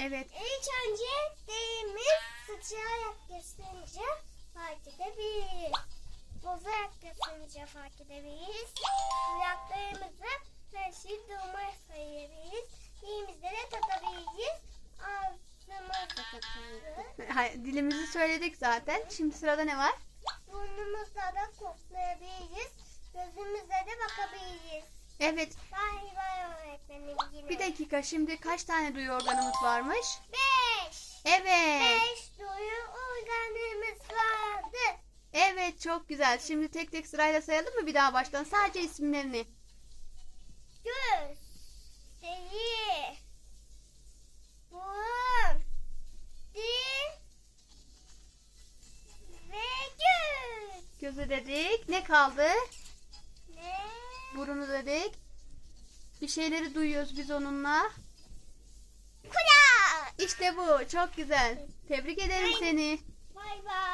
Evet. İlk önce dilimiz sıcağı yaklaşınca fark edebiliriz. Boza yaklaşınca fark edebiliriz. Kulaklarımızı her şeyi durmaya sayabiliriz. Dilimizde de tatabiliriz. Ağzımızı tatabiliriz. Dilimizi söyledik zaten. Şimdi sırada ne var? Burnumuzla da koklayabiliriz. Gözümüzle de bakabiliriz. Evet. Yine. Bir dakika şimdi kaç tane duyu organımız varmış? Beş. Evet. Beş duyu organımız vardı. Evet çok güzel. Şimdi tek tek sırayla sayalım mı bir daha baştan? Sadece isimlerini. Göz, deri, burun, dil ve göz. Gözü dedik. Ne kaldı? Ne? Burunu dedik. Bir şeyleri duyuyoruz biz onunla. Kulak. İşte bu. Çok güzel. Tebrik ederim seni. Bay bay.